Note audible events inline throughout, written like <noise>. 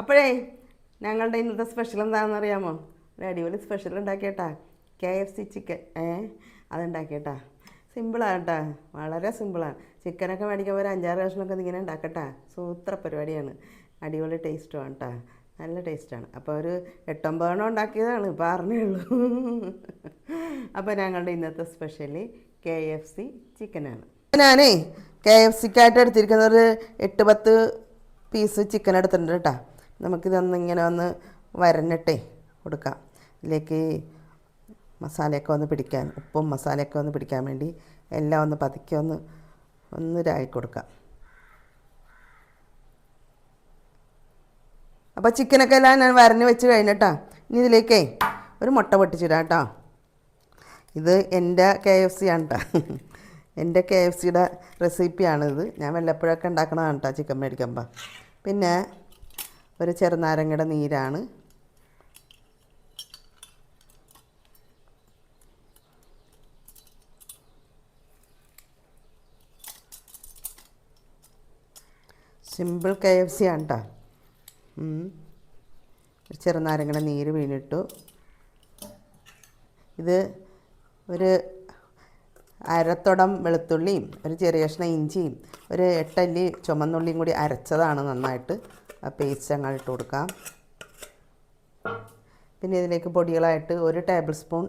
അപ്പോഴേ ഞങ്ങളുടെ ഇന്നത്തെ സ്പെഷ്യൽ എന്താണെന്ന് അറിയാമോ ഒരു അടിപൊളി സ്പെഷ്യൽ ഉണ്ടാക്കിയേട്ടാ. കെ എഫ് സി ചിക്കൻ ഏ? അതുണ്ടാക്കിയേട്ടാ. സിമ്പിളാണ് കേട്ടാ വളരെ സിമ്പിളാണ് ചിക്കനൊക്കെ മേടിക്കുമ്പോൾ ഒരു അഞ്ചാറ് കഷ്ണമൊക്കെ ഇങ്ങനെ ഉണ്ടാക്കട്ടാ. സൂത്ര പരിപാടിയാണ്. അടിപൊളി ടേസ്റ്റുമാണ് കേട്ടാ നല്ല ടേസ്റ്റാണ് അപ്പോൾ ഒരു എട്ടൊമ്പതെണ്ണം ഉണ്ടാക്കിയതാണ്. പറഞ്ഞേ ഉള്ളൂ. അപ്പോൾ ഞങ്ങളുടെ ഇന്നത്തെ സ്പെഷ്യലി കെ എഫ് സി ചിക്കനാണ് ഞാനേ കെ എഫ് സിക്കായിട്ട് എടുത്തിരിക്കുന്ന ഒരു എട്ട് പത്ത് പീസ് ചിക്കൻ എടുത്തിട്ടുണ്ട് കേട്ടോ നമുക്കിതൊന്ന് ഇങ്ങനെ ഒന്ന് വരഞ്ഞിട്ടേ കൊടുക്കാം. ഇതിലേക്ക് മസാലയൊക്കെ ഒന്ന് പിടിക്കാൻ ഉപ്പും മസാലയൊക്കെ ഒന്ന് പിടിക്കാൻ വേണ്ടി എല്ലാം ഒന്ന് പതുക്കെ ഒന്ന് ഒന്ന് രായി കൊടുക്കാം. അപ്പോൾ ചിക്കനൊക്കെ എല്ലാം ഞാൻ വരഞ്ഞ് വെച്ച് കഴിഞ്ഞിട്ടാ. ഇനി ഇതിലേക്കേ ഒരു മുട്ട പൊട്ടിച്ചിടാം കേട്ടോ. ഇത് എന്റെ കെ എഫ് സി ആണ് കേട്ടോ എന്റെ കെ എഫ് സിയുടെ റെസിപ്പിയാണിത്. ഞാൻ വല്ലപ്പോഴൊക്കെ ഉണ്ടാക്കണതാണ് കേട്ടോ ചിക്കൻ മേടിക്കുമ്പോൾ പിന്നെ ഒരു ചെറുനാരങ്ങയുടെ നീരാണ്. സിമ്പിൾ കെ എഫ് സി ആണ് കേട്ടോ ഒരു ചെറുനാരങ്ങയുടെ നീര് വീണിട്ടു. ഇത് ഒരു അരത്തോടം വെളുത്തുള്ളിയും ഒരു ചെറിയ കഷ്ണം ഇഞ്ചിയും ഒരു എട്ടല്ലി ചുമന്നുള്ളിയും കൂടി അരച്ചതാണ് നന്നായിട്ട്. ആ പേസ്റ്റ് ഇട്ട് കൊടുക്കാം. പിന്നെ ഇതിലേക്ക് പൊടികളായിട്ട് ഒരു ടേബിൾ സ്പൂൺ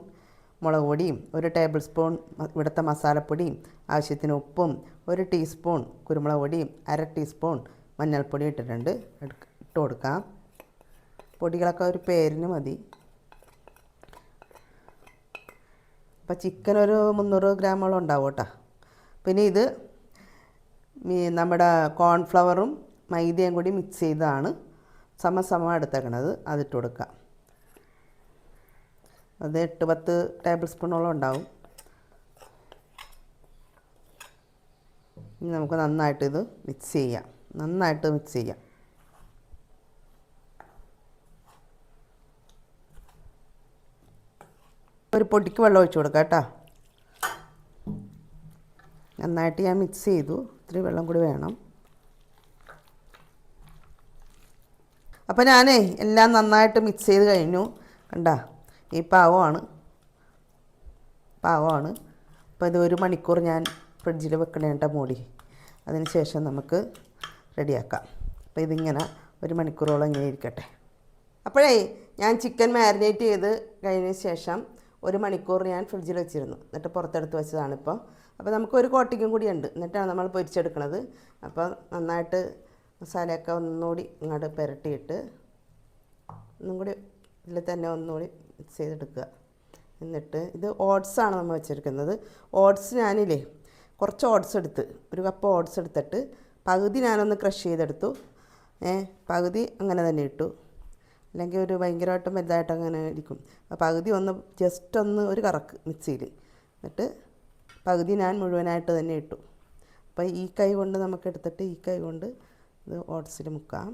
മുളക് പൊടിയും ഒരു ടേബിൾ സ്പൂൺ ഇവിടുത്തെ മസാലപ്പൊടിയും ആവശ്യത്തിന് ഉപ്പും ഒരു ടീസ്പൂൺ കുരുമുളക് പൊടിയും അര ടീസ്പൂൺ മഞ്ഞൾപ്പൊടി ഇട്ടിട്ടുണ്ട്. ഇട്ട് കൊടുക്കാം. പൊടികളൊക്കെ ഒരു പേരിന് മതി. അപ്പോൾ ചിക്കൻ ഒരു മുന്നൂറ് ഗ്രാമോളം ഉണ്ടാവും കേട്ടോ. പിന്നെ ഇത് നമ്മുടെ കോൺഫ്ലവറും മൈദയും കൂടി മിക്സ് ചെയ്താണ്. സമസമ എടുത്തേക്കണത്. അതിട്ട് കൊടുക്കുക അത് എട്ട് പത്ത് ടേബിൾ സ്പൂണോളം ഉണ്ടാവും. ഇനി നമുക്ക് നന്നായിട്ട് ഇത് മിക്സ് ചെയ്യാം. നന്നായിട്ട് മിക്സ് ചെയ്യാം. ഒരു പൊടിക്ക് വെള്ളം ഒഴിച്ച് കൊടുക്കാം കേട്ടോ. നന്നായിട്ട് ഞാൻ മിക്സ് ചെയ്തു. ഇത്തിരി വെള്ളം കൂടി വേണം. അപ്പോൾ ഞാനേ എല്ലാം നന്നായിട്ട് മിക്സ് ചെയ്ത് കഴിഞ്ഞു. കണ്ട? ഈ പാവമാണ്. പാവമാണ്. അപ്പോൾ ഇത് ഒരു മണിക്കൂർ ഞാൻ ഫ്രിഡ്ജിൽ വെക്കണേണ്ട മൂടി അതിന് ശേഷം നമുക്ക് റെഡിയാക്കാം. അപ്പോൾ ഇതിങ്ങനെ ഒരു മണിക്കൂറോളം ഇങ്ങനെ ഇരിക്കട്ടെ. അപ്പോഴേ ഞാൻ ചിക്കൻ മാരിനേറ്റ് ചെയ്ത് കഴിഞ്ഞ ശേഷം ഒരു മണിക്കൂർ ഞാൻ ഫ്രിഡ്ജിൽ വെച്ചിരുന്നു. എന്നിട്ട് പുറത്തെടുത്ത് വെച്ചതാണിപ്പോൾ അപ്പോൾ നമുക്ക് ഒരു കോട്ടിക്കും കൂടി ഉണ്ട്. എന്നിട്ടാണ് നമ്മൾ പൊരിച്ചെടുക്കുന്നത് അപ്പോൾ നന്നായിട്ട് മസാലയൊക്കെ ഒന്നുകൂടി ഇങ്ങോട്ട് പുരട്ടിയിട്ട് ഒന്നും കൂടി ഇതിൽ തന്നെ ഒന്നുകൂടി മിക്സ് ചെയ്തെടുക്കുക. എന്നിട്ട് ഇത് ഓട്സാണ് നമ്മൾ വെച്ചിരിക്കുന്നത്. ഓട്സ് ഞാനില്ലേ കുറച്ച് ഓട്സ് എടുത്ത് ഒരു കപ്പ് ഓട്സ് എടുത്തിട്ട് പകുതി ഞാനൊന്ന് ക്രഷ് ചെയ്തെടുത്തു. പകുതി അങ്ങനെ തന്നെ ഇട്ടു. അല്ലെങ്കിൽ ഒരു ഭയങ്കരമായിട്ടും വലുതായിട്ട് അങ്ങനെ ഇരിക്കും. പകുതി ഒന്ന് ജസ്റ്റ് ഒന്ന് ഒരു കറക്ക് മിക്സിയിൽ. എന്നിട്ട് പകുതി ഞാൻ മുഴുവനായിട്ട് തന്നെ ഇട്ടു. അപ്പോൾ ഈ കൈ കൊണ്ട് നമുക്ക് എടുത്തിട്ട് ഈ കൈ കൊണ്ട് ഇത് ഓട്സിൽ മുക്കാം.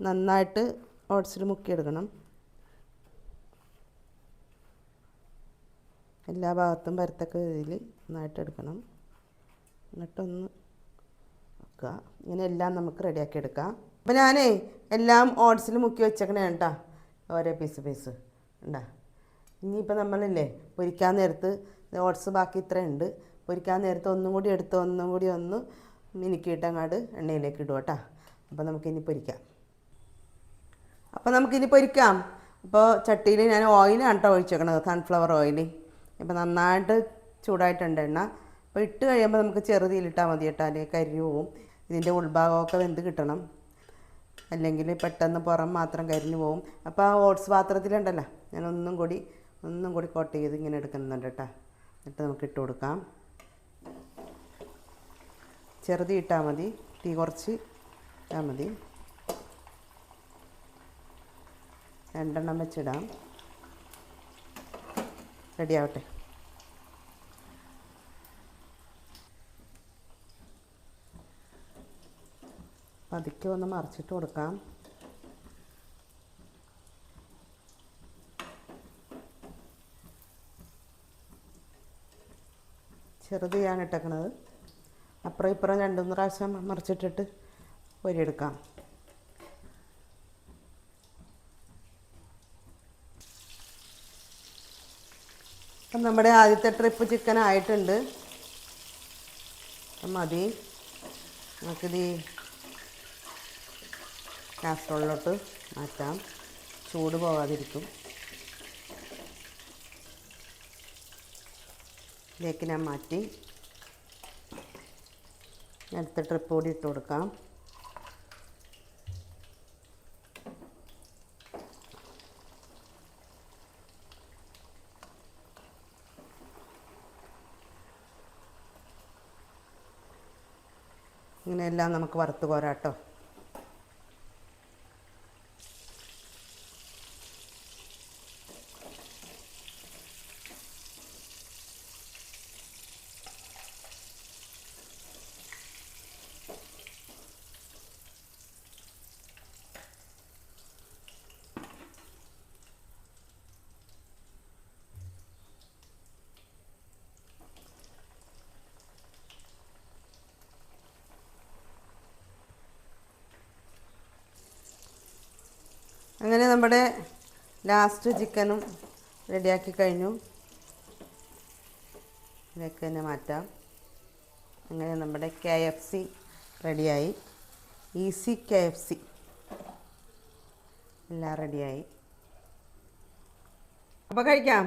നന്നായിട്ട് ഓട്സിൽ മുക്കിയെടുക്കണം. എല്ലാ ഭാഗത്തും വരത്തക്ക രീതിയിൽ നന്നായിട്ട് എടുക്കണം. എന്നിട്ടൊന്ന് വെക്കുക. ഇങ്ങനെ എല്ലാം നമുക്ക് റെഡിയാക്കി എടുക്കാം. അപ്പോൾ ഞാനേ എല്ലാം ഓട്സിൽ മുക്കി വെച്ചേക്കണേ കേട്ടോ ഓരോ പീസ് പീസ് ഉണ്ടാ ഇനിയിപ്പോൾ നമ്മളില്ലേ പൊരിക്കാൻ നേരത്ത് ഓട്സ് ബാക്കി ഇത്ര ഉണ്ട്. പൊരിക്കാൻ നേരത്ത് ഒന്നും കൂടി എടുത്ത് ഒന്നും കൂടി ഒന്ന് മിനുക്കിയിട്ട് അങ്ങോട്ട് എണ്ണയിലേക്ക് ഇടുക കേട്ടോ. അപ്പോൾ നമുക്കിനി പൊരിക്കാം. അപ്പോൾ നമുക്കിനി പൊരിക്കാം. അപ്പോൾ ചട്ടിയിൽ ഞാൻ ഓയിലാണ് കേട്ടോ ഒഴിച്ചേക്കണത്. സൺഫ്ലവർ ഓയിൽ ഇപ്പോൾ നന്നായിട്ട് ചൂടായിട്ടുണ്ട് എണ്ണ. അപ്പോൾ ഇട്ട് കഴിയുമ്പോൾ നമുക്ക് ചെറുതിയിലിട്ടാൽ മതി കേട്ടോ. അല്ലെങ്കിൽ കരി പോവും. ഇതിന്റെ ഉൾഭാഗമൊക്കെ വെന്ത് കിട്ടണം. അല്ലെങ്കിൽ പെട്ടെന്ന് പുറം മാത്രം കരിഞ്ഞു പോവും. അപ്പോൾ ആ ഓട്സ് പാത്രത്തിലുണ്ടല്ലോ. ഞാൻ ഒന്നും കൂടി ഒന്നും കൂടി കോട്ട് ചെയ്ത് ഇങ്ങനെ എടുക്കുന്നുണ്ട് കേട്ടോ. എന്നിട്ട് നമുക്ക് ഇട്ട് കൊടുക്കാം. ചെറുതി ഇട്ടാൽ മതി. തീ കുറച്ച് ഇട്ടാൽ മതി. രണ്ടെണ്ണം വെച്ചിടാം. റെഡിയാവട്ടെ. പതുക്കെ ഒന്ന് മറിച്ചിട്ട് കൊടുക്കാം. ചെറുത് ഞാൻ ഇട്ടേക്കണത്. അപ്പുറം ഇപ്പുറം രണ്ടുമൂന്ന് പ്രാവശ്യം മറിച്ചിട്ടിട്ട് പൊരിയെടുക്കാം അപ്പം നമ്മുടെ ആദ്യത്തെ ട്രിപ്പ് ചിക്കൻ ആയിട്ടുണ്ട്. മതി. നമുക്കിത് കാസറോളിലോട്ട് മാറ്റാം. ചൂട് പോകാതിരിക്കും ഇതിലേക്ക് ഞാൻ മാറ്റി. അടുത്ത ട്രിപ്പ് കൂടി ഇട്ട് കൊടുക്കാം. ഇങ്ങനെയെല്ലാം നമുക്ക് വറുത്ത് കോരാട്ടോ അങ്ങനെ നമ്മുടെ ലാസ്റ്റ് ചിക്കനും റെഡിയാക്കി കഴിഞ്ഞു. ഇതൊക്കെ തന്നെ മാറ്റാം. അങ്ങനെ നമ്മുടെ കെ എഫ് സി റെഡിയായി ഈസി കെ എഫ് സി എല്ലാം റെഡിയായി അപ്പോൾ കഴിക്കാം.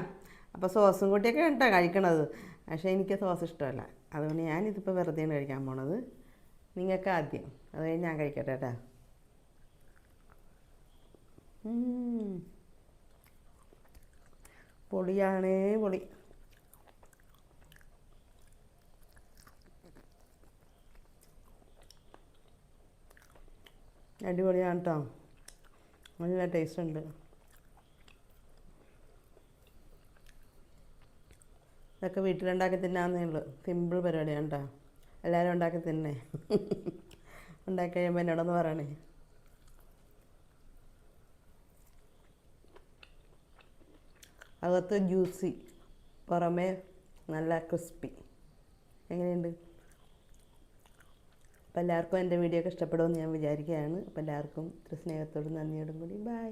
അപ്പോൾ സോസും കൂട്ടിയൊക്കെ കേട്ടോ കഴിക്കണത്. പക്ഷേ എനിക്ക് സോസ് ഇഷ്ടമല്ല. അതുകൊണ്ട് ഞാനിതിപ്പോൾ വെറുതെയാണ് കഴിക്കാൻ പോണത്. നിങ്ങൾക്ക് ആദ്യം അത് കഴിഞ്ഞ് ഞാൻ കഴിക്കട്ടെ കേട്ടോ. പൊളിയാണേ പൊളി. അടിപൊളിയാണ് കേട്ടോ നല്ല ടേസ്റ്റ് ഉണ്ട്. ഇതൊക്കെ വീട്ടിലുണ്ടാക്കി തിന്നാന്നേ ഉള്ളൂ. സിമ്പിൾ പരിപാടിയാണ് കേട്ടോ എല്ലാവരും ഉണ്ടാക്കി തിന്നേ. <laughs> ഉണ്ടാക്കി കഴിയുമ്പോൾ എന്നോടൊന്ന് പറയണേ. അകത്ത് ജ്യൂസി പുറമേ നല്ല ക്രിസ്പി. എങ്ങനെയുണ്ട്? അപ്പോൾ എല്ലാവർക്കും എന്റെ വീഡിയോ ഒക്കെ ഇഷ്ടപ്പെടുമെന്ന് ഞാൻ വിചാരിക്കുകയാണ്. അപ്പോൾ എല്ലാവർക്കും സ്നേഹത്തോടും നന്ദിയോടും കൂടി. ബൈ.